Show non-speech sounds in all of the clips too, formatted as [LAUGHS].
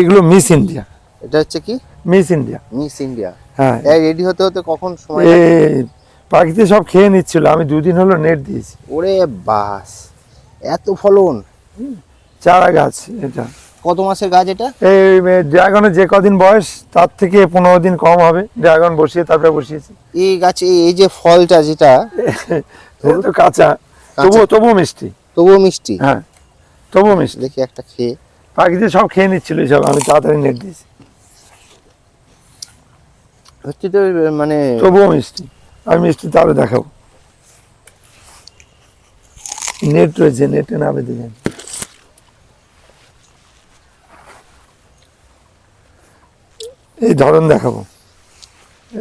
এগুলো miss India. এটা হচ্ছে কি? Miss India. Miss India. হ্যাঁ। রেডি হতে হতে কখন সময় পাখিতে সব খেয়ে নিচ্ছিল আমি দুদিন হলো নেট দিয়েছি। ওরে বাস এত ফলন। চারা গাছ এটা। কত মাসের গাছ এটা? এই ড্রাগনের যে কদিন বয়স তার থেকে পনেরো দিন কম হবে। ড্রাগন বসিয়ে তারপরে বসিয়েছি। এই গাছে এই যে ফলটা যেটা কাঁচা। তবুও তবুও মিষ্টি। তবুও মিষ্টি। হ্যাঁ তবুও মিষ্টি। দেখি একটা খেয়ে। পাখিতে সব খেয়ে নিচ্ছিল সব আমি তাড়াতাড়ি নেট দিয়েছি। হচ্ছে তো মানে তবুও মিষ্টি। আমি মিষ্টি তাহলে দেখাবো। নেট রয়েছে নেটে না বেঁধে যান এই ধরন দেখাবো।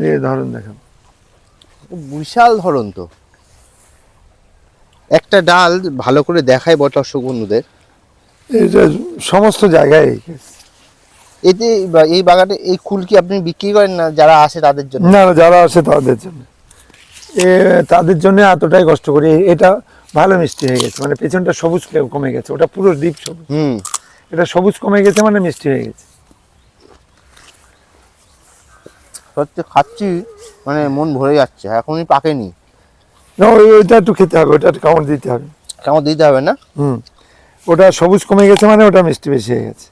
এই ধরন দেখাবো। বিশাল ধরন তো। একটা ডাল ভালো করে দেখায় বট বন্ধুদের। এটা সমস্ত জায়গায় এই। এতে এই বাগানে এই কুল কি আপনি বিক্রি করেন না যারা আসে তাদের জন্য? না যারা আসে তাদের জন্য। এ তাদের জন্য এতটাই কষ্ট করি। এটা ভালো মিষ্টি হয়ে গেছে। মানে পেছনটা সবুজ কমে গেছে। ওটা পুরো ডিপ সবুজ। হুম। এটা সবুজ কমে গেছে মানে মিষ্টি হয়ে গেছে। সত্যি খাচ্ছি মানে মন ভরে যাচ্ছে। এখনই পাকেনি। না ওই ওইটা একটু খেতে হবে। ওটা একটু কামড় দিতে হবে। কেমন দিতে হবে না? হুম। ওটা সবুজ কমে গেছে মানে ওটা মিষ্টি বেশি হয়ে গেছে।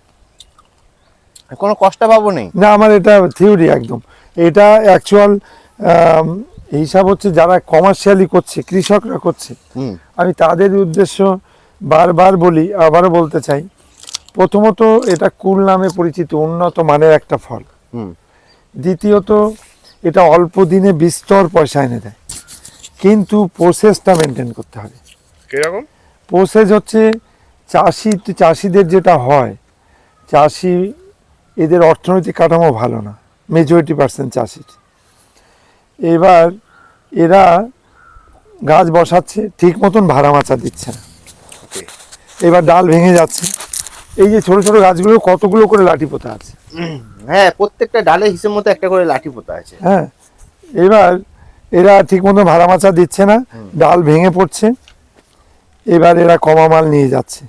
কোনো কষ্ট পাবো নেই। না আমার এটা থিওরি একদম। এটা অ্যাকচুয়াল হিসাব হচ্ছে যারা কমার্শিয়ালি করছে কৃষকরা করছে আমি তাদের উদ্দেশ্য বারবার বলি আবারও বলতে চাই প্রথমত এটা কুল নামে পরিচিত উন্নত মানের একটা ফল। দ্বিতীয়ত এটা অল্প দিনে বিস্তর পয়সা এনে দেয়। কিন্তু প্রসেসটা মেনটেন করতে হবে। কীরকম? প্রসেস হচ্ছে চাষি চাষিদের যেটা হয় চাষি এদের অর্থনৈতিক কাঠামো ভালো না মেজরিটি পার্সেন্ট চাষির। এবার এরা গাছ বসাচ্ছে ঠিক মতন ভাড়া মাচা দিচ্ছে না। এবার ডাল ভেঙে যাচ্ছে। এই যে ছোট ছোট গাছগুলো কতগুলো করে লাঠি পোতা আছে? হ্যাঁ প্রত্যেকটা ডালে হিসেব মতো একটা করে লাঠি পোতা আছে। হ্যাঁ এবার এরা ঠিক মতো ভাড়া মাচা দিচ্ছে না ডাল ভেঙে পড়ছে। এবার এরা কমা মাল নিয়ে যাচ্ছে।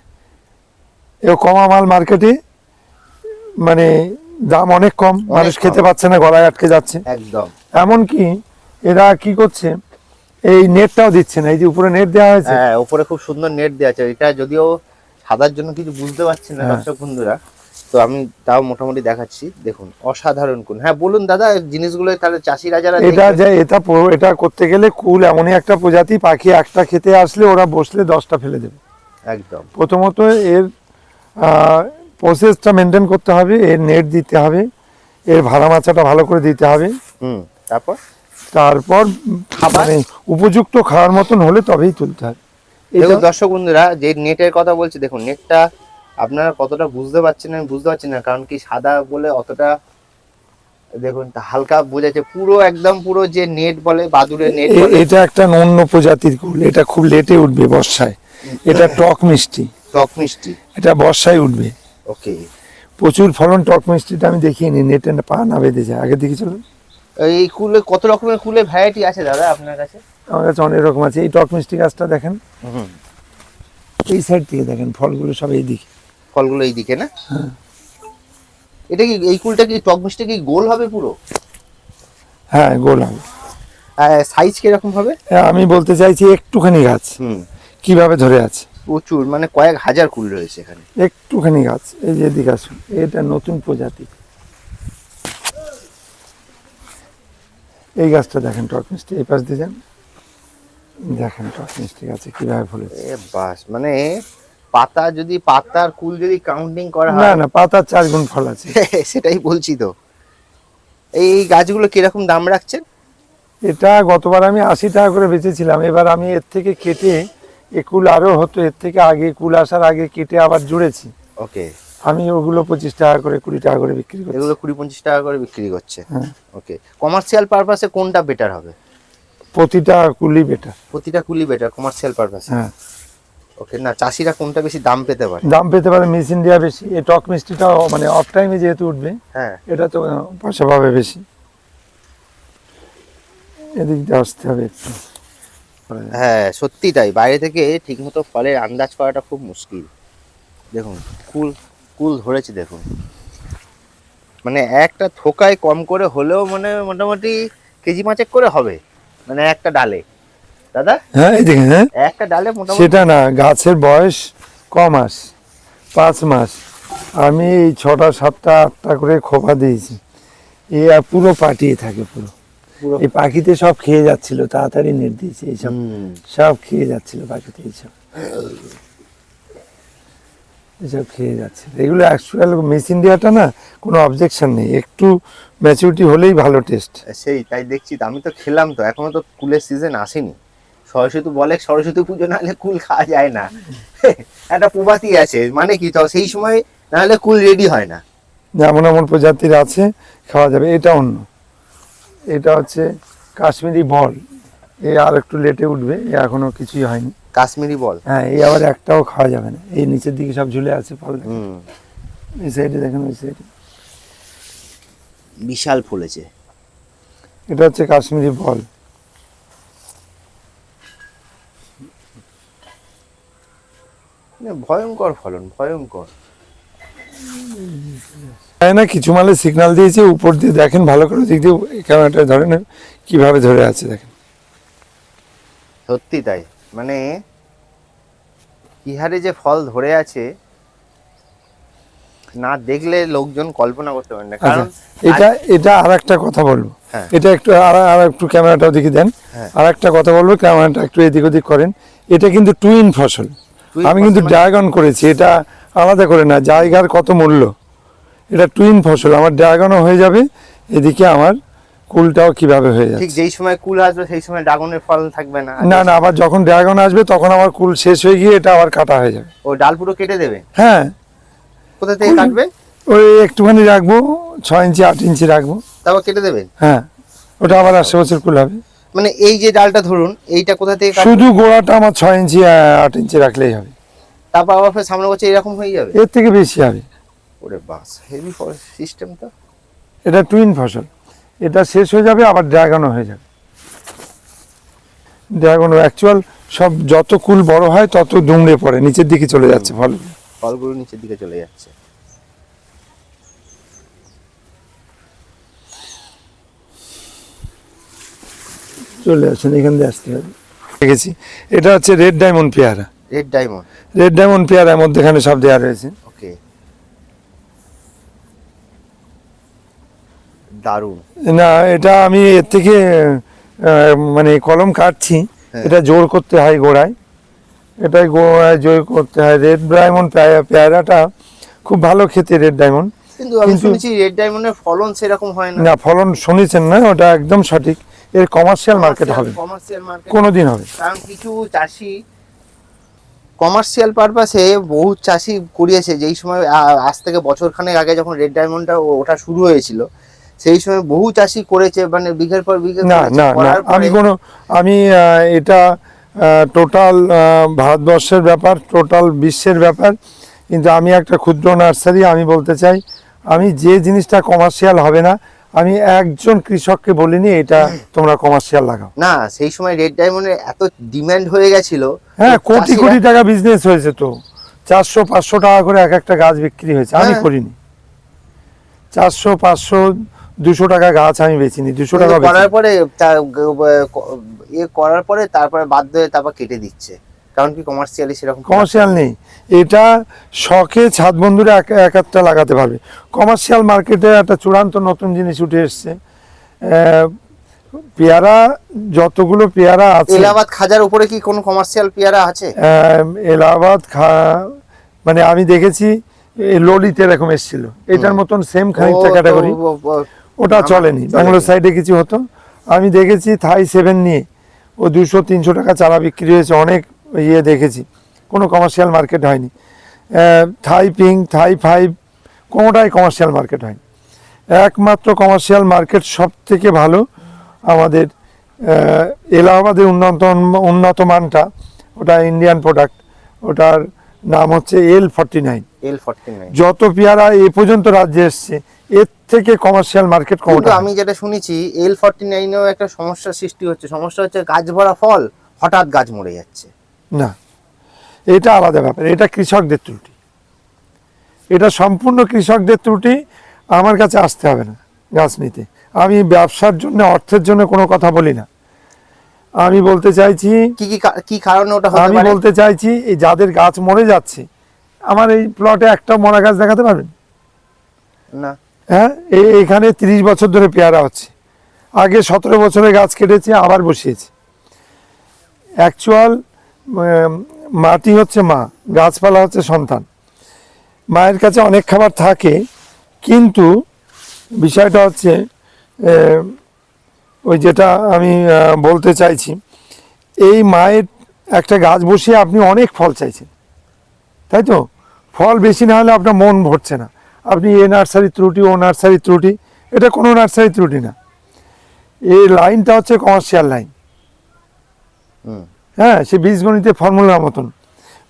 এবার কমা মাল মার্কেটে মানে দাম অনেক কম মানুষ খেতে পাচ্ছে না গলায় আটকে যাচ্ছে। একদম। এমনকি এরা কি করছে এই নেটটাও দিচ্ছে না এই যে উপরে নেট দেওয়া হয়েছে। হ্যাঁ উপরে খুব সুন্দর নেট দেওয়া আছে এটা যদিও সাদার জন্য কিছু বুঝতে পারছি না হ্যাঁ। দর্শক বন্ধুরা। তো আমি তাও মোটামুটি দেখাচ্ছি দেখুন অসাধারণ কোন। হ্যাঁ বলুন দাদা জিনিসগুলো তাহলে চাষিরা যারা এটা যে এটা এটা করতে গেলে কুল এমনই একটা প্রজাতি পাখি একটা খেতে আসলে ওরা বসলে দশটা ফেলে দেবে। একদম। প্রথমত এর প্রসেসটা মেনটেন করতে হবে এর নেট দিতে হবে এর ভাড়া মাছাটা ভালো করে দিতে হবে। হুম তারপর? তারপর মানে উপযুক্ত খাওয়ার মতন হলে তবেই তুলতে হবে দেখুন দর্শক বন্ধুরা যে নেটের কথা বলছি দেখুন নেটটা আপনারা কতটা বুঝতে পারছেন আমি বুঝতে পারছি না কারণ কি সাদা বলে অতটা দেখুন তা হালকা বোঝাচ্ছে পুরো একদম পুরো যে নেট বলে বাদুরের নেট এটা একটা অন্য প্রজাতির কুল এটা খুব লেটে উঠবে বর্ষায়। এটা টক মিষ্টি। টক মিষ্টি? এটা বর্ষায় উঠবে। ওকে। প্রচুর ফলন টক মিষ্টিটা আমি দেখিয়ে নি নেটে পা না বেঁধে যায়। আগে দেখি চলুন। এই কুলে কত রকমের কুলে ভ্যারাইটি আছে দাদা আপনার কাছে? আমার কাছে অনেক রকম আছে। এই টক মিষ্টি গাছটা দেখেন। এই সাইড থেকে দেখেন ফলগুলো সব এই দিকে। ফলগুলো এইদিকে না? এটা কি এই কুলটা কি টক মিষ্টি কি গোল হবে পুরো? হ্যাঁ গোল হবে। সাইজ কীরকম হবে? হ্যাঁ, আমি বলতে চাইছি একটুখানি গাছ। কীভাবে ধরে আছে? প্রচুর মানে কয়েক হাজার কুল রয়েছে এখানে। একটুখানি গাছ এই যে এদিকে আসুন এটা নতুন প্রজাতি। এই গাছটা দেখেন টক মিষ্টি এই পাশ দিয়ে যান। দেখেন টক মিষ্টি গাছে কীভাবে ফলেছে। বাস মানে পাতা যদি পাতার কুল যদি কাউন্টিং করা না হয় না পাতার চার গুণ ফল আছে। [LAUGHS] সেটাই বলছি তো। এই এই গাছগুলো কীরকম দাম রাখছেন? এটা গতবার আমি আশি টাকা করে বেচেছিলাম এবার আমি এর থেকে কেটে এ কুল আরও হতো এর থেকে আগে কুল আসার আগে কেটে আবার জুড়েছি। ওকে। আমি ওগুলো পঁচিশ টাকা করে কুড়ি টাকা করে বিক্রি করছি। এগুলো কুড়ি পঁচিশ টাকা করে বিক্রি করছে। হ্যাঁ। ওকে। কমার্শিয়াল পারপাসে কোনটা বেটার হবে? প্রতিটা কুলি বেটার প্রতিটা কুলি বেটার কমার্শিয়াল পারপাসে হ্যাঁ। ওকে না চাষিরা কোনটা বেশি দাম পেতে পারে? দাম পেতে পারে মিস ইন্ডিয়া বেশি। এই টক মিষ্টিটা মানে অফ টাইমে যেহেতু উঠবে হ্যাঁ। এটা তো পয়সা পাবে বেশি। এদিক দিয়ে আসতে হবে একটু। হ্যাঁ সত্যি তাই। বাইরে থেকে ঠিকমতো ফলের আন্দাজ করাটা খুব মুশকিল। দেখুন কুল কুল ধরেছে দেখুন। মানে একটা থোকায় কম করে হলেও মানে মোটামুটি কেজি পাঁচেক করে হবে। মানে একটা ডালে। দাদা? হ্যাঁ এই দেখেন হ্যাঁ। একটা ডালে মোটামুটি সেটা না গাছের বয়স ক মাস পাঁচ মাস। আমি ছটা সাতটা আটটা করে খোপা দিয়েছি। এ পুরো পাটিয়ে থাকে পুরো। পুরো এই পাখিতে সব খেয়ে যাচ্ছিল তাড়াতাড়ি নেট দিয়েছি এইসব। সব খেয়ে যাচ্ছিল পাখিতে এইসব এসব খেয়ে যাচ্ছে। এগুলো অ্যাকচুয়াল মেশিন দেওয়াটা না কোনো অবজেকশন নেই। একটু ম্যাচুরিটি হলেই ভালো টেস্ট সেই তাই দেখছি তো আমি তো খেলাম তো এখনও তো কুলের সিজন আসেনি। সরস্বতী বলে সরস্বতী পুজো না হলে কুল খাওয়া যায় না। একটা প্রবাতি আছে মানে কি তো সেই সময় না হলে কুল রেডি হয় না। এমন এমন প্রজাতির আছে খাওয়া যাবে এটা অন্য। এটা হচ্ছে কাশ্মীরি বল। এ আর একটু লেটে উঠবে এ এখনও কিছুই হয়নি। কাশ্মীরি বল? হ্যাঁ এই আবার একটাও খাওয়া যাবে না। এই নিচের দিকে সব ঝুলে আছে ফল হুম। এই সাইডে দেখেন ওই সাইডে। বিশাল ফুলেছে এটা হচ্ছে কাশ্মীরি বল। ভয়ঙ্কর ফলন ভয়ঙ্কর। তাই না কিছু মালে সিগন্যাল দিয়েছে উপর দিয়ে দেখেন ভালো করে দিক দিয়ে ক্যামেরাটা ধরে নেন কীভাবে ধরে আছে দেখেন। সত্যি তাই। মানে কি হারে যে ফল ধরে আছে না দেখলে লোকজন কল্পনা করতে পারে না। কারণ আচ্ছা এটা এটা আর একটা কথা বলব। হ্যাঁ। এটা একটু আর আর একটু ক্যামেরাটাও দিকে দেন। হ্যাঁ। আর একটা কথা বলব ক্যামেরাটা একটু এদিক ওদিক করেন। এটা কিন্তু টুইন ফসল আমি কিন্তু ফসল মানে- ড্রাগন করেছি এটা আলাদা করে না জায়গার কত মূল্য। এটা টুইন ফসল আমার ড্রাগনও হয়ে যাবে এদিকে আমার কুলটাও কীভাবে হয়ে ঠিক যেই সময় কুল আসবে সেই সময় ড্রাগনের ফল থাকবে না। না না আবার যখন ড্রাগন আসবে তখন আমার কুল শেষ হয়ে গিয়ে এটা আবার কাটা হয়ে যাবে। ও ডাল পুরো কেটে দেবে? হ্যাঁ। কোথা থেকে কাটবে? ওই একটুখানি রাখব ছয় ইঞ্চি আট ইঞ্চি রাখব। তারপর কেটে দেবে? হ্যাঁ ওটা আবার আশে বছর কুল হবে। মানে এই যে ডালটা ধরুন এইটা কোথা থেকে শুধু গোড়াটা আমার ছয় ইঞ্চি আট ইঞ্চি রাখলেই হবে। তারপর আবার সামনে বছর এরকম হয়ে যাবে? এর থেকে বেশি হবে। ওরে বাস হেভি সিস্টেম তো এটা টুইন ফসল এটা শেষ হয়ে যাবে আবার ড্রাগনও হয়ে যাবে। ড্রাগনও অ্যাকচুয়াল সব যত কুল বড় হয় তত দুমড়ে পড়ে নিচের দিকে চলে যাচ্ছে ফল। ফলগুলো নিচের দিকে চলে যাচ্ছে। চলে আসেন এখান দিয়ে আসতে হবে। দেখেছি। এটা হচ্ছে রেড ডায়মন্ড পেয়ারা। রেড ডায়মন্ড রেড ডায়মন্ড পেয়ারার মধ্যেখানে সব দেওয়া রয়েছে ওকে দারুণ। না এটা আমি এর থেকে মানে কলম কাটছি। হ্যাঁ। এটা জোর করতে হয় গোড়ায়। এটাই গোড়ায় জোর করতে হয়। রেড ডায়মন্ড পেয়ারাটা খুব ভালো খেতে রেড ডায়মন্ড কিন্তু আমি শুনেছি রেড ডায়মন্ডের ফলন সেরকম হয় না। না ফলন শুনেছেন না ওটা একদম সঠিক। এর কমার্শিয়াল মার্কেট হবে। কমার্শিয়াল মার্কেট কোনোদিন হবে। কারণ কিছু চাষি কমার্শিয়াল পারপাসে বহু চাষি করিয়েছে। যেই সময় আজ থেকে বছর খানেক আগে যখন রেড ডায়মন্ডটা ওঠা শুরু হয়েছিল সেই সময় বহু চাষি করেছে মানে বিঘের পর বিঘে না না না আমি কোনো আমি এটা টোটাল ভারতবর্ষের ব্যাপার টোটাল বিশ্বের ব্যাপার কিন্তু আমি একটা ক্ষুদ্র নার্সারি আমি বলতে চাই আমি যে জিনিসটা কমার্শিয়াল হবে না আমি একজন কৃষককে বলিনি এটা তোমরা কমার্শিয়াল লাগাও। না সেই সময় রেড ডায়মন্ডের এত ডিমান্ড হয়ে গেছিল হ্যাঁ কোটি কোটি টাকা বিজনেস হয়েছে তো। চারশো পাঁচশো টাকা করে এক একটা গাছ বিক্রি হয়েছে আমি হ্যাঁ। করিনি। চারশো পাঁচশো দুশো টাকা গাছ আমি বেচিনি দুশো টাকা করার পরে ইয়ে করার পরে তারপরে বাধ্য হয়ে তারপর কেটে দিচ্ছে। কারণ কি কমার্শিয়ালি সেরকম কমার্শিয়াল নেই। এটা শখে ছাদ বন্ধুরা এক এক একটা লাগাতে পারবে। কমার্শিয়াল মার্কেটে একটা চূড়ান্ত নতুন জিনিস উঠে এসছে। পেয়ারা যতগুলো পেয়ারা আছে। এলাহাবাদ খাজার উপরে কি কোনো কমার্শিয়াল পেয়ারা আছে? এলাহাবাদ খা মানে আমি দেখেছি ললিত এরকম এসেছিল। এটার মতন সেম খানিকটা ক্যাটাগরি ওটা চলেনি। ব্যাঙ্গালোর সাইডে কিছু হতো। আমি দেখেছি থাই সেভেন নিয়ে ও দুশো তিনশো টাকা চারা বিক্রি হয়েছে অনেক ইয়ে দেখেছি। কোনো কমার্শিয়াল মার্কেট হয়নি। থাই পিঙ্ক থাই ফাইভ কোনোটাই কমার্শিয়াল মার্কেট হয়নি। একমাত্র কমার্শিয়াল মার্কেট সব থেকে ভালো আমাদের এলাহাবাদের উন্নত উন্নত মানটা ওটা ইন্ডিয়ান প্রোডাক্ট ওটার নাম হচ্ছে L forty nine L forty nine যত পেয়ারা এ পর্যন্ত রাজ্যে এসছে এর থেকে কমার্শিয়াল মার্কেট কিন্তু আমি যেটা শুনেছি এল ফর্টি নাইনেও একটা সমস্যার সৃষ্টি হচ্ছে। সমস্যা হচ্ছে গাছ ভরা ফল হঠাৎ গাছ মরে যাচ্ছে। না এটা আলাদা ব্যাপার। এটা কৃষকদের ত্রুটি। এটা সম্পূর্ণ কৃষকদের ত্রুটি। আমার কাছে আসতে হবে না গাছ নিতে। আমি ব্যবসার জন্য অর্থের জন্য কোনো কথা বলি না। আমি বলতে চাইছি কি কি কি কারণে ওটা আমি বলতে চাইছি এই যাদের গাছ মরে যাচ্ছে আমার এই প্লটে একটা মরা গাছ দেখাতে পারবেন? না। হ্যাঁ? এখানে তিরিশ বছর ধরে পেয়ারা হচ্ছে। আগে সতেরো বছরের গাছ কেটেছে, আবার বসিয়েছি। অ্যাকচুয়াল মাটি হচ্ছে মা, গাছপালা হচ্ছে সন্তান। মায়ের কাছে অনেক খাবার থাকে, কিন্তু বিষয়টা হচ্ছে ওই যেটা আমি বলতে চাইছি, এই মায়ের একটা গাছ বসিয়ে আপনি অনেক ফল চাইছেন। তাই তো? ফল বেশি না হলে আপনার মন ভরছে না। আপনি এ নার্সারি ত্রুটি ও নার্সারি ত্রুটি এটা কোনো নার্সারি ত্রুটি না। এই লাইনটা হচ্ছে কমার্শিয়াল লাইন হ্যাঁ সে বীজগণিতে ফর্মুলার মতন।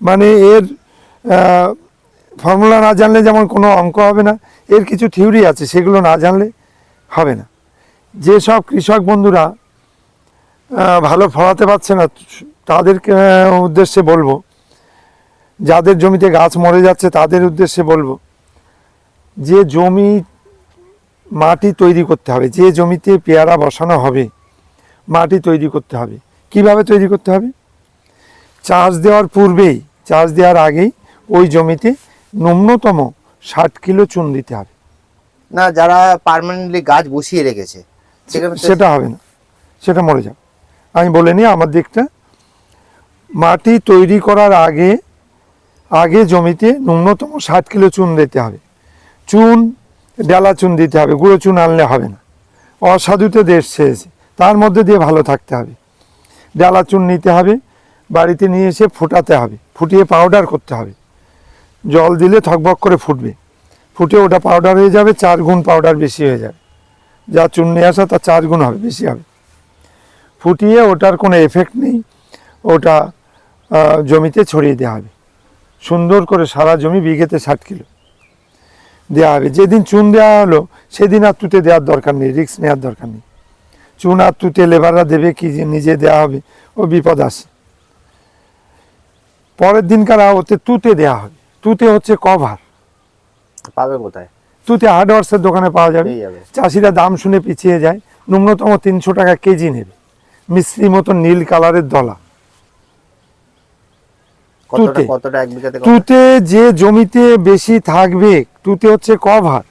মানে এর ফর্মুলা না জানলে যেমন কোনো অঙ্ক হবে না এর কিছু থিওরি আছে সেগুলো না জানলে হবে না। যেসব কৃষক বন্ধুরা ভালো ফলাতে পারছে না তাদেরকে আহ, উদ্দেশ্যে বলব যাদের জমিতে গাছ মরে যাচ্ছে তাদের উদ্দেশ্যে বলব যে জমি মাটি তৈরি করতে হবে যে জমিতে পেয়ারা বসানো হবে মাটি তৈরি করতে হবে। কীভাবে তৈরি করতে হবে? চাষ দেওয়ার পূর্বেই চাষ দেওয়ার আগেই ওই জমিতে ন্যূনতম ষাট কিলো চুন দিতে হবে। না যারা পার্মানেন্টলি গাছ বসিয়ে রেখেছে সেটা হবে না। সেটা মরে যাবে। আমি বলে নিই আমার দিকটা মাটি তৈরি করার আগে আগে জমিতে ন্যূনতম ষাট কিলো চুন দিতে হবে। চুন, ডালা চুন দিতে হবে, গুঁড়ো চুন আনলে হবে না। অসাধুতে দেশ ছেড়েছে, তার মধ্যে দিয়ে ভালো থাকতে হবে। ডালা চুন নিতে হবে, বাড়িতে নিয়ে এসে ফোটাতে হবে, ফুটিয়ে পাউডার করতে হবে। জল দিলে থকবক করে ফুটবে। ফুটে ওটা পাউডার হয়ে যাবে, চার গুণ পাউডার বেশি হয়ে যাবে। যা চুন নিয়ে আসা তার চার গুণ হবে, বেশি হবে। ফুটিয়ে ওটার কোনো এফেক্ট নেই, ওটা জমিতে ছড়িয়ে দেওয়া হবে। সুন্দর করে সারা জমি বিঘেতে ষাট কিলো। দেওয়া হবে। যেদিন চুন দেওয়া হলো সেদিন আর তুতে দেওয়ার দরকার নেই রিস্ক নেওয়ার দরকার নেই। চুন আর তুতে লেবাররা দেবে কি নিজে দেওয়া হবে ও বিপদ আসে পরের দিনকার ওতে তুতে দেওয়া হবে। তুতে হচ্ছে কভার। পাবে কোথায়? তুতে হার্ডওয়ার্সের দোকানে পাওয়া যাবে। চাষিরা দাম শুনে পিছিয়ে যায়। ন্যূনতম তিনশো টাকা কেজি নেবে। মিস্ত্রি মতো নীল কালারের দলা। তুতে। তুতে যে জমিতে বেশি থাকবে তুতে হচ্ছে কভার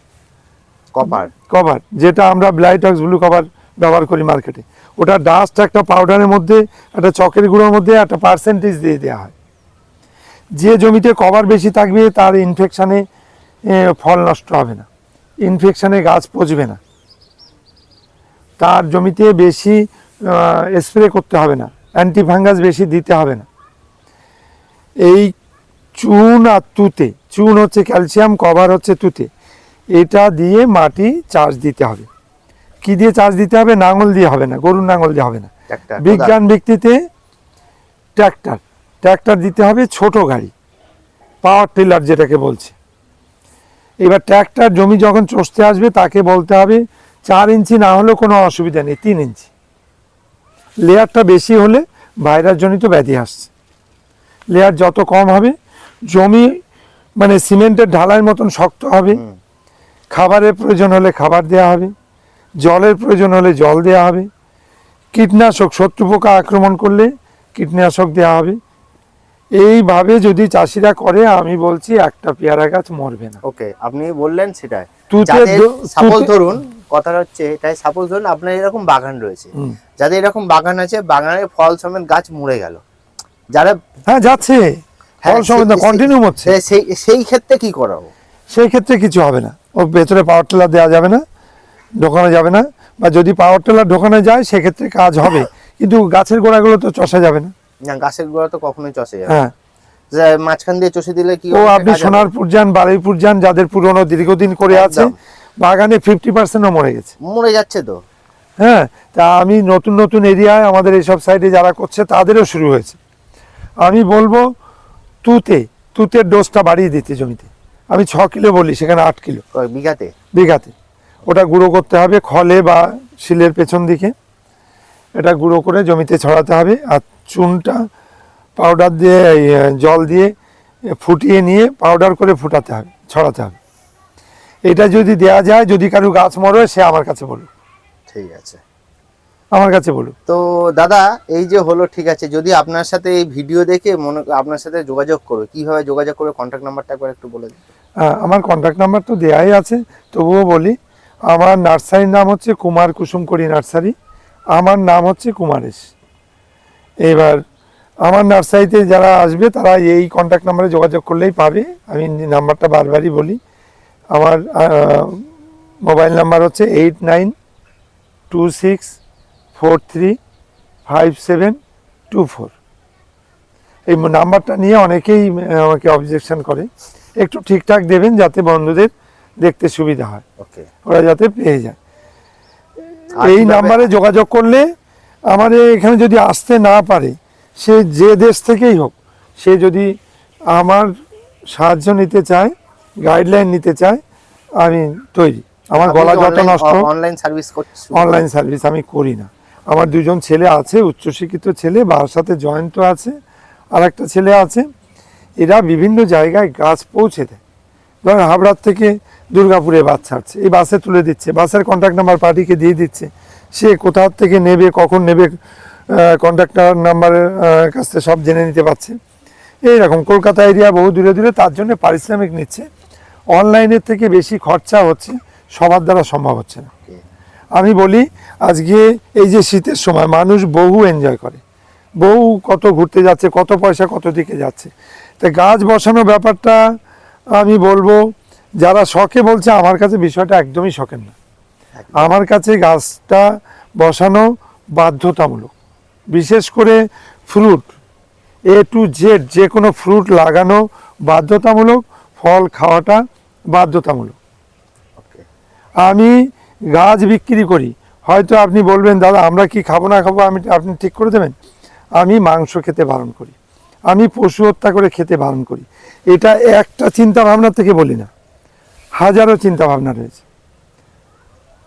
কভার কভার যেটা আমরা ব্লাইটক্স ব্লু কভার ব্যবহার করি মার্কেটে ওটা ডাস্ট একটা পাউডারের মধ্যে একটা চকের গুঁড়োর মধ্যে একটা পার্সেন্টেজ দিয়ে দেওয়া হয়। যে জমিতে কভার বেশি থাকবে তার ইনফেকশানে ফল নষ্ট হবে না। ইনফেকশানে গাছ পচবে না। তার জমিতে বেশি স্প্রে করতে হবে না। অ্যান্টিফাঙ্গাস বেশি দিতে হবে না। এই চুন আর তুতে চুন হচ্ছে ক্যালসিয়াম কভার হচ্ছে তুতে। এটা দিয়ে মাটি চাষ দিতে হবে। কি দিয়ে চাষ দিতে হবে? নাঙল দিয়ে হবে না গরুর নাঙল দিয়ে হবে না। বিজ্ঞান ভিত্তিতে ট্র্যাক্টর ট্র্যাক্টর দিতে হবে ছোট গাড়ি পাওয়ার টিলার যেটাকে বলছে। এবার ট্র্যাক্টর জমি যখন চষতে আসবে তাকে বলতে হবে চার ইঞ্চি না হলেও কোনো অসুবিধা নেই তিন ইঞ্চি। লেয়ারটা বেশি হলে ভাইরাস জনিত ব্যাধি আসছে। লেয়ার যত কম হবে জমি মানে সিমেন্টের ঢালাইয়ের মতন শক্ত হবে। খাবারের প্রয়োজন হলে খাবার দেওয়া হবে। জলের প্রয়োজন হলে জল দেওয়া হবে। কীটনাশক শত্রু পোকা আক্রমণ করলে কীটনাশক দেওয়া হবে। এইভাবে যদি চাষিরা করে আমি বলছি একটা পেয়ারা গাছ মরবে না। ওকে আপনি বললেন সেটাই। সাপোজ ধরুন কথাটা হচ্ছে এটাই সাপোজ ধরুন আপনার এরকম বাগান রয়েছে। যাদের এরকম বাগান আছে বাগানের ফল সমেত গাছ মরে গেল। যারা হ্যাঁ যাচ্ছে। ফল সমেত কন্টিনিউ হচ্ছে। সেই সেই ক্ষেত্রে কি করাবো সেই ক্ষেত্রে কিছু হবে না। ও ভেতরে পাওয়ার টিলার দেওয়া যাবে না ঢোকানো যাবে না বা যদি পাওয়ার টিলার ঢোকানো যায় সেক্ষেত্রে কাজ হবে। কিন্তু গাছের গোড়াগুলো তো চষা যাবে না। না গাছের গোড়া তো কখনোই চষে যাবে হ্যাঁ। মাঝখান দিয়ে চষে দিলে কি ও? আপনি সোনারপুর যান বারুইপুর যান যাদের পুরনো দীর্ঘদিন করে আছে বাগানে ফিফটি পার্সেন্টও মরে গেছে। মরে যাচ্ছে তো। হ্যাঁ তা আমি নতুন নতুন এরিয়ায় আমাদের এইসব সাইডে যারা করছে তাদেরও শুরু হয়েছে। আমি বলব তুতে তুতের ডোজটা বাড়িয়ে দিতে জমিতে। আমি ছ কিলো বলি সেখানে আট কিলো। বিঘাতে? বিঘাতে। ওটা গুঁড়ো করতে হবে খলে বা শিলের পেছন দিকে। এটা গুঁড়ো করে জমিতে ছড়াতে হবে আর চুনটা পাউডার দিয়ে জল দিয়ে ফুটিয়ে নিয়ে পাউডার করে ফুটাতে হবে ছড়াতে হবে। এটা যদি দেয়া যায় যদি কারও গাছ মরে সে আমার কাছে বলুক। ঠিক আছে। আমার কাছে বলুন। তো দাদা এই যে হলো ঠিক আছে যদি আপনার সাথে এই ভিডিও দেখে মনে আপনার সাথে যোগাযোগ করো কীভাবে যোগাযোগ করবে কন্ট্যাক্ট নাম্বারটা একবার একটু বলে দিন। আমার কন্ট্যাক্ট নাম্বার তো দেয়াই আছে তবুও বলি আমার নার্সারির নাম হচ্ছে কুমার কুসুমকড়ি নার্সারি আমার নাম হচ্ছে কুমারেশ। এবার আমার নার্সারিতে যারা আসবে তারা এই কন্ট্যাক্ট নাম্বারে যোগাযোগ করলেই পাবে আমি নাম্বারটা বারবারই বলি। আমার মোবাইল নাম্বার হচ্ছে eight nine two six four three five seven two four এই নাম্বারটা নিয়ে অনেকেই আমাকে অবজেকশন করে। একটু ঠিকঠাক দেবেন যাতে বন্ধুদের দেখতে সুবিধা হয়। ওকে। ওরা যাতে পেয়ে যায়। এই নাম্বারে যোগাযোগ করলে আমাদের এখানে যদি আসতে না পারে সে যে দেশ থেকেই হোক সে যদি আমার সাহায্য নিতে চায় গাইডলাইন নিতে চায় আমি তৈরি। আমার গলা যত নষ্ট অনলাইন সার্ভিস অনলাইন সার্ভিস আমি করি না। আমার দুজন ছেলে আছে, উচ্চশিক্ষিত ছেলে, বাবার সাথে জয়েন্ট আছে আর একটা ছেলে আছে। এরা বিভিন্ন জায়গায় গাছ পৌঁছে দেয়। ধরেন হাবড়ার থেকে দুর্গাপুরে বাস ছাড়ছে, এই বাসে তুলে দিচ্ছে, বাসের কন্ট্যাক্ট নাম্বার পার্টিকে দিয়ে দিচ্ছে। সে কোথা থেকে নেবে, কখন নেবে কন্ট্যাক্টার নাম্বারের কাছ থেকে সব জেনে নিতে পারছে। এইরকম কলকাতা এরিয়া বহু দূরে দূরে তার জন্য পারিশ্রমিক নিচ্ছে। অনলাইনের থেকে বেশি খরচা হচ্ছে, সবার দ্বারা সম্ভব হচ্ছে না। আমি বলি আজকে এই যে শীতের সময় মানুষ বহু এনজয় করে। বহু কত ঘুরতে যাচ্ছে কত পয়সা কত দিকে যাচ্ছে। তা গাছ বসানো ব্যাপারটা আমি বলব যারা শখে বলছে আমার কাছে বিষয়টা একদমই শখের না। আমার কাছে গাছটা বসানো বাধ্যতামূলক। বিশেষ করে ফ্রুট এ টু জেড যে কোনো ফ্রুট লাগানো বাধ্যতামূলক ফল খাওয়াটা বাধ্যতামূলক। আমি গাছ বিক্রি করি। হয়তো আপনি বলবেন দাদা আমরা কি খাব না খাব? আমি আপনি ঠিক করে দেবেন? আমি মাংস খেতে বারণ করি। আমি পশু হত্যা করে খেতে বারণ করি। এটা একটা চিন্তা ভাবনা থেকে বলি না। হাজারো চিন্তা ভাবনা রয়েছে।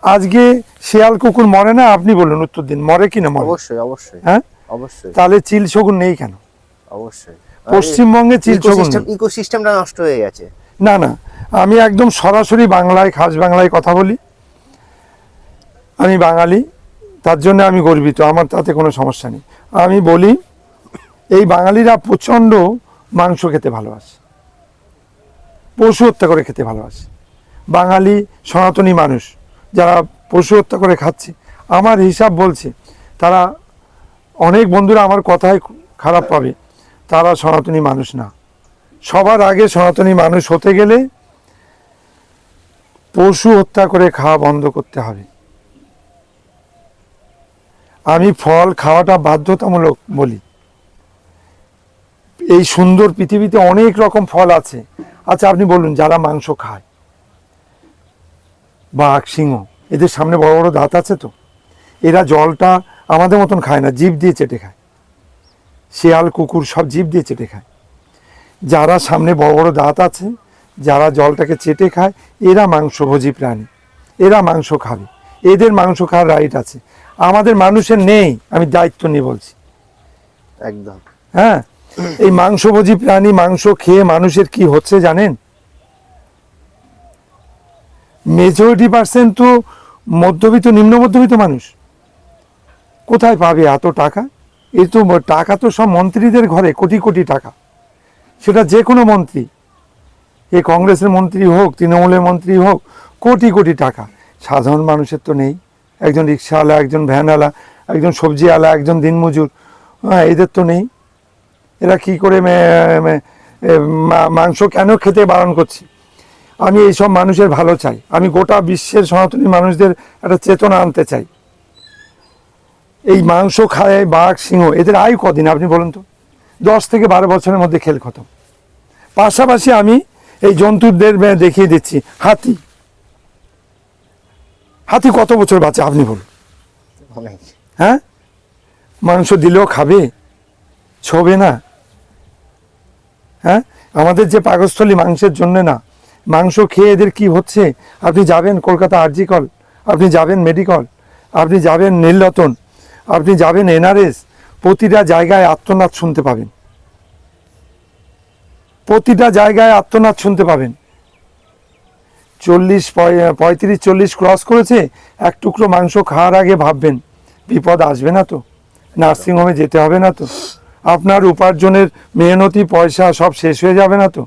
আজকে শেয়াল কুকুর মরে না? আপনি বলুন উত্তর দিন। মরে কি না মরে? অবশ্যই অবশ্যই। হ্যাঁ? অবশ্যই। তাহলে চিল শগুন নেই কেন? অবশ্যই। পশ্চিমবঙ্গে চিল শগুন ইকোসিস্টেমটা নষ্ট হয়ে গেছে। না না। আমি একদম সরাসরি বাংলায় খাস বাংলায় কথা বলি। আমি বাঙালি, তার জন্য আমি গর্বিত, আমার তাতে কোনো সমস্যা নেই। আমি বলি, এই বাঙালিরা প্রচণ্ড মাংস খেতে ভালোবাসে। পশু হত্যা করে খেতে ভালোবাসে। বাঙালি সনাতনী মানুষ, যারা পশু হত্যা করে খাচ্ছে, আমার হিসাব বলছে, তারা অনেক বন্ধুরা আমার কথায় খারাপ পাবে, তারা সনাতনী মানুষ না। সবার আগে সনাতনী মানুষ হতে গেলে পশু হত্যা করে খাওয়া বন্ধ করতে হবে। আমি ফল খাওয়াটা বাধ্যতামূলক বলি। এই সুন্দর পৃথিবীতে অনেক রকম ফল আছে। আচ্ছা আপনি বলুন, যারা মাংস খায়, বাঘ, সিংহ, এদের সামনে বড় বড় দাঁত আছে তো? এরা জলটা আমাদের মতন খায় না জিভ দিয়ে চেটে খায়। শেয়াল, কুকুর সব জিভ দিয়ে চেটে খায়। যারা সামনে বড় বড় দাঁত আছে, যারা জলটাকে চেটে খায়, এরা মাংসভোজী প্রাণী। এরা মাংস খাবে। এদের মাংস খাওয়ার রাইট আছে। আমাদের মানুষের নেই আমি দায়িত্ব নিয়ে বলছি। একদম। হ্যাঁ? এই মাংসভোজী প্রাণী মাংস খেয়ে মানুষের কি হচ্ছে জানেন? মেজরিটি পার্সেন্ট তো মধ্যবিত্ত নিম্ন মধ্যবিত্ত মানুষ। কোথায় পাবে এত টাকা? এ তো টাকা তো সব মন্ত্রীদের ঘরে কোটি কোটি টাকা। সেটা যে কোনো মন্ত্রী এ কংগ্রেসের মন্ত্রী হোক তৃণমূলের মন্ত্রী হোক কোটি কোটি টাকা। সাধারণ মানুষের তো নেই। একজন রিক্সাওয়ালা, একজন ভ্যানওয়ালা, একজন সবজিওয়ালা, একজন দিনমজুর। হ্যাঁ এদের তো নেই। এরা কি করে মাংস কেন খেতে বারণ করছি? আমি এইসব মানুষের ভালো চাই। আমি গোটা বিশ্বের সনাতনী মানুষদের একটা চেতনা আনতে চাই। এই মাংস খায় বাঘ, সিংহ, এদের আয়ু কদিন আপনি বলুন তো? দশ থেকে বারো বছরের মধ্যে খেল খতম। পাশাপাশি আমি এই জন্তুদের দেখিয়ে দিচ্ছি, হাতি। হাতি কত বছর বাঁচে আপনি বলুন। হ্যাঁ? মাংস দিলেও খাবে, ছোবে না। হ্যাঁ? আমাদের যে পাকস্থলী মাংসের জন্য না, মাংস খেয়ে এদের কি হচ্ছে? আপনি যাবেন কলকাতা আরজিকল আপনি যাবেন মেডিকল, আপনি যাবেন নীলরতন, আপনি যাবেন এনআরএস, প্রতিটা জায়গায় আত্মনাদ শুনতে পাবেন। প্রতিটা জায়গায় আত্মনাদ শুনতে পাবেন। চল্লিশ পঁয়- পঁয়ত্রিশ চল্লিশ ক্রস করেছে এক টুকরো মাংস খাওয়ার আগে ভাববেন বিপদ আসবে না তো? নার্সিংহোমে যেতে হবে না তো? আপনার উপার্জনের মেহনতি পয়সা সব শেষ হয়ে যাবে না তো?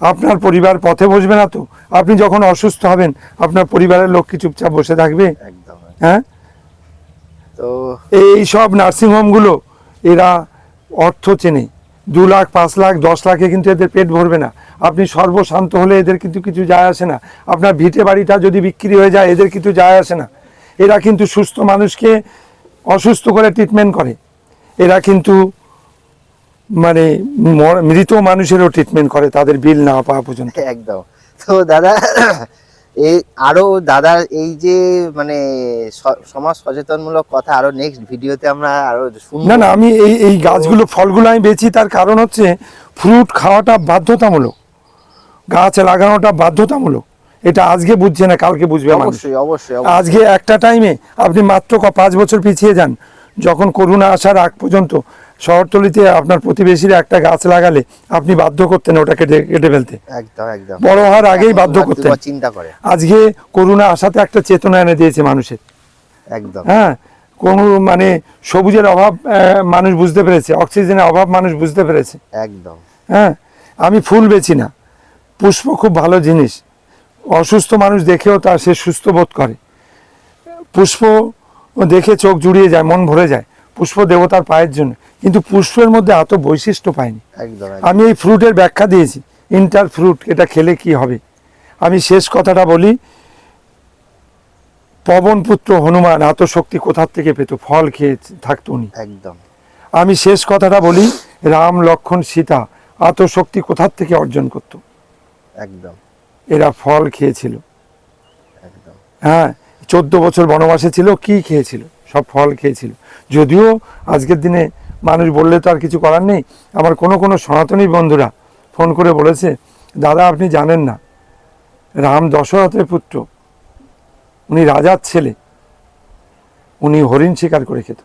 আপনার পরিবার পথে বসবে না তো? আপনি যখন অসুস্থ হবেন আপনার পরিবারের লোক কি চুপচাপ বসে থাকবে? একদম। হ্যাঁ? তো এই সব নার্সিংহোমগুলো এরা অর্থ চেনে। দু লাখ, পাঁচ লাখ, দশ লাখে কিন্তু এদের পেট ভরবে না। আপনি সর্বশান্ত হলে এদের কিন্তু কিছু যায় আসে না। আপনার ভিটে বাড়িটা যদি বিক্রি হয়ে যায়, এদের কিছু যায় আসে না। এরা কিন্তু সুস্থ মানুষকে অসুস্থ করে ট্রিটমেন্ট করে। এরা কিন্তু মানে মৃত মানুষেরও ট্রিটমেন্ট করে, তাদের বিল না পাওয়া পর্যন্ত। একদম। তো দাদা এই আরও দাদার এই যে মানে সমাজ সচেতনমূলক কথা আরও নেক্সট ভিডিওতে আমরা আরও শুনব। না না আমি এই এই গাছগুলো ফলগুলো আমি বেচি তার কারণ হচ্ছে ফ্রুট খাওয়াটা বাধ্যতামূলক। গাছ লাগানোটা বাধ্যতামূলক। এটা আজকে বুঝছে না কালকে বুঝবে অবশ্যই অবশ্যই। আজকে একটা টাইমে আপনি মাত্র ক- পাঁচ বছর পিছিয়ে যান। যখন করোনা আসার আগ পর্যন্ত শহরতলিতে আপনার প্রতিবেশীরা একটা গাছ লাগালে আপনি বাধ্য করতেন ওটা কেটে কেটে ফেলতে। একদম একদম। বড় হওয়ার আগেই বাধ্য করতেন। চিন্তা করে। আজকে করুণা আসাতে একটা চেতনা এনে দিয়েছে মানুষের। একদম। হ্যাঁ কোনো মানে সবুজের অভাব মানুষ বুঝতে পেরেছে অক্সিজেনের অভাব মানুষ বুঝতে পেরেছে। একদম। হ্যাঁ আমি ফুল বেচি না। পুষ্প খুব ভালো জিনিস। অসুস্থ মানুষ দেখেও তার সে সুস্থ বোধ করে। পুষ্প দেখে চোখ জুড়িয়ে যায় মন ভরে যায়। পুষ্প দেবতার পায়ের জন্য। কিন্তু পুষ্পের মধ্যে এত বৈশিষ্ট্য পাইনি। আমি এই ফ্রুটের ব্যাখ্যা দিয়েছি। ইন্টার ফ্রুট এটা খেলে কি হবে? আমি শেষ কথাটা বলি পবনপুত্র হনুমান এত শক্তি কোথার থেকে পেত? ফল খেয়ে থাকতো উনি। একদম। আমি শেষ কথাটা বলি রাম লক্ষণ সীতা এত শক্তি কোথার থেকে অর্জন করত? একদম। এরা ফল খেয়েছিল। একদম। হ্যাঁ চোদ্দ বছর বনবাসে ছিল কি খেয়েছিল? সব ফল খেয়েছিল। যদিও আজকের দিনে মানুষ বললে তো আর কিছু করার নেই আমার কোনো কোনো সনাতনী বন্ধুরা ফোন করে বলেছে দাদা আপনি জানেন না রাম দশরথের পুত্র উনি রাজার ছেলে উনি হরিণ শিকার করে খেত।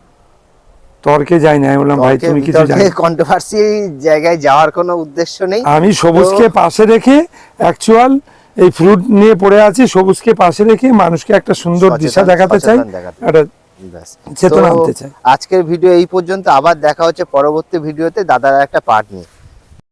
তর্কে যাই না বললাম ভাই তুমি কিছু। কন্ট্রোভার্সি জায়গায় যাওয়ার কোনো উদ্দেশ্য নেই। আমি সবুজকে পাশে রেখে অ্যাকচুয়াল এই ফ্রুট নিয়ে পড়ে আছি সবুজকে পাশে রেখে মানুষকে একটা সুন্দর দিশা দেখাতে চাই। একটা আজকের ভিডিও এই পর্যন্ত। আবার দেখা হচ্ছে পরবর্তী ভিডিওতে। দাদার একটা পার্ট নিয়ে।